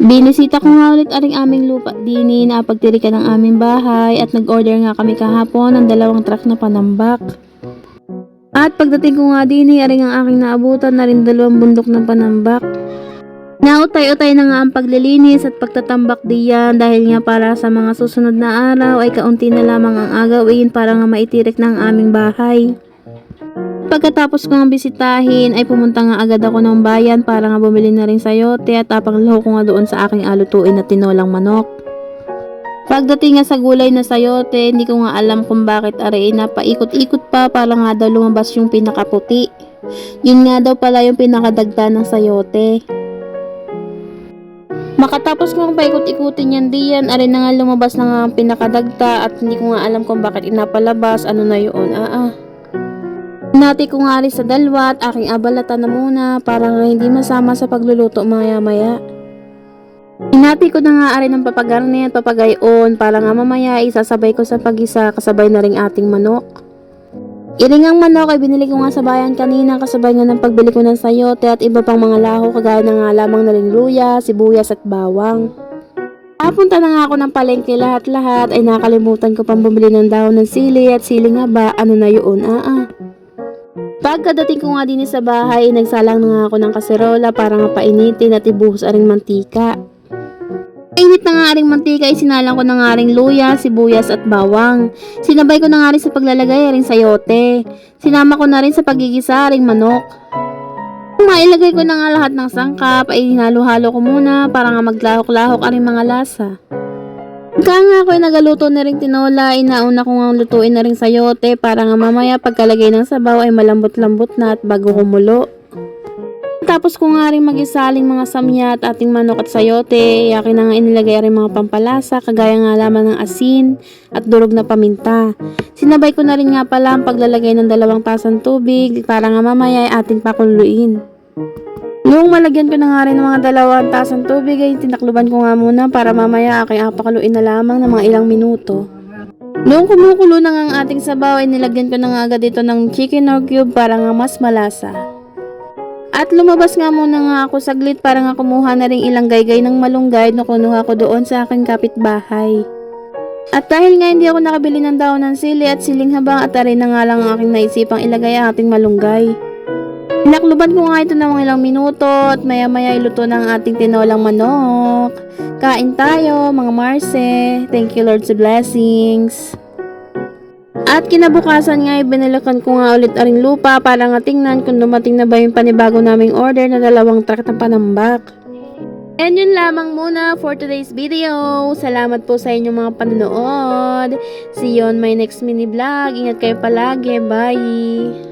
Binisita ko nga ulit aring aming lupa dini na pagtirikan ng aming bahay at nag-order nga kami kahapon ng dalawang truck na panambak. At pagdating ko nga dini, aring ang aking naabutan na rin dalawang bundok ng panambak. Nautay-utay na nga ang paglilinis at pagtatambak diyan dahil nga para sa mga susunod na araw ay kaunti na lamang ang agawin para nga maitirik ang aming bahay. Pagkatapos ko nga bisitahin ay pumunta nga agad ako ng bayan para nga bumili na rin sayote at apanglaho ko nga doon sa aking alutuin na tinolang manok. Pagdating nga sa gulay na sayote, hindi ko nga alam kung bakit aray napaikot-ikot pa para nga daw lumabas yung pinakaputi. Yun nga daw pala yung pinakadagda ng sayote. Makatapos ko nga paikot-ikutin yan diyan, aray na nga lumabas na nga ang pinakadagta at hindi ko nga alam kung bakit inapalabas, ano na yun, ah ah. Nati ko nga sa dalwa at aking abalata na muna para nga hindi masama sa pagluluto maya maya. Hinati ko na nga rin ng papagarni at papagayon para nga mamaya isasabay ko sa pagisa kasabay na ring ating manok. Iring ang manok ay binili ko nga sa bayan kanina kasabay nga ng pagbili ko ng sayote at iba pang mga laho kagaya na nga lamang na ring luya, sibuyas at bawang. Papunta na nga ako ng palengke lahat-lahat ay nakalimutan ko pang bumili ng dahon ng sili at sili nga ba ano na yun ah ah. Pagkadating ko nga din sa bahay, nagsalang na nga ako ng kaserola para nga painitin at ibuhos aring mantika. Init na nga aring mantika ay sinalang ko na nga aring luya, sibuyas at bawang. Sinabay ko na nga rin sa paglalagay aring sayote. Sinama ko na rin sa pagigisa aring manok. Mailagay ko na nga lahat ng sangkap ay hinalo-halo ko muna para nga maglahok-lahok aring mga lasa. Pagka nga ako nagaluto na rin tinola, inauna ko nga lutuin na rin sayote para nga mamaya pagkalagay ng sabaw ay malambot-lambot na at bago kumulo. Tapos ko nga rin mag-isaling mga samya at ating manok at sayote, yakin na nga inilagay rin mga pampalasa, kagaya nga lamang ng asin at durog na paminta. Sinabay ko na rin nga pala ang paglalagay ng dalawang tasang tubig para nga mamaya ay ating pakuluin. Noong malagyan ko na nga rin ng mga dalawang tasang tubig ay tinakluban ko nga muna para mamaya aking apakaluin na lamang ng mga ilang minuto. Noong kumukulo na nga ang ating sabaw ay nilagyan ko na nga agad ito ng chicken or cube para nga mas malasa. At lumabas nga muna nga ako saglit para nga kumuha na rin ilang gaygay ng malunggay na kunuha ko doon sa aking kapitbahay. At dahil nga hindi ako nakabili ng daon ng sili at siling habang at na nga lang ang aking naisipang ilagay ang ating malunggay. Pinakluban ko nga ito ng ilang minuto at maya maya iluto ng ating tinolang manok. Kain tayo mga Marse. Thank you Lord sa blessings. At kinabukasan nga ibinalikan ko nga ulit aring lupa para nga tingnan kung dumating na ba yung panibago naming order na dalawang truck ng panambak. And yun lamang muna for today's video. Salamat po sa inyong mga panonood. See you on my next mini vlog. Ingat kayo palagi. Bye!